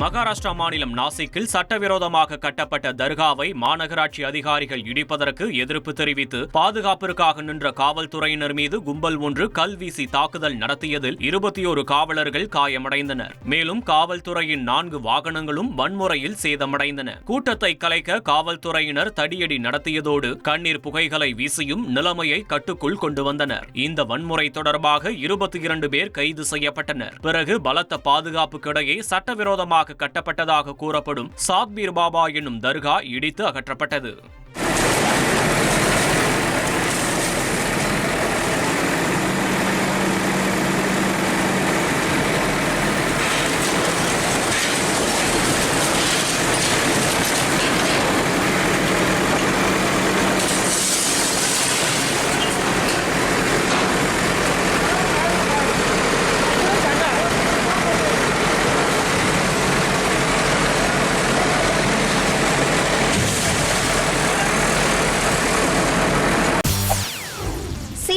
மகாராஷ்டிரா மாநிலம் நாசிக்கில் சட்டவிரோதமாக கட்டப்பட்ட தர்காவை மாநகராட்சி அதிகாரிகள் இடிப்பதற்கு எதிர்ப்பு தெரிவித்து பாதுகாப்பிற்காக நின்ற காவல்துறையினர் மீது கும்பல் ஒன்று கல் வீசி தாக்குதல் நடத்தியதில் இருபத்தியோரு காவலர்கள் காயமடைந்தனர். மேலும் காவல்துறையின் நான்கு வாகனங்களும் வன்முறையில் சேதமடைந்தன. கூட்டத்தை கலைக்க காவல்துறையினர் தடியடி நடத்தியதோடு கண்ணீர் புகைகளை வீசியும் நிலைமையை கட்டுக்குள் கொண்டு வந்தனர். இந்த வன்முறை தொடர்பாக இருபத்தி இரண்டு பேர் கைது செய்யப்பட்டனர். பிறகு பலத்த பாதுகாப்புக்கிடையே சட்டவிரோதமாக கட்டப்பட்டதாக கூறப்படும் சாத்பீர் பாபா என்னும் தர்கா இடித்து அகற்றப்பட்டது.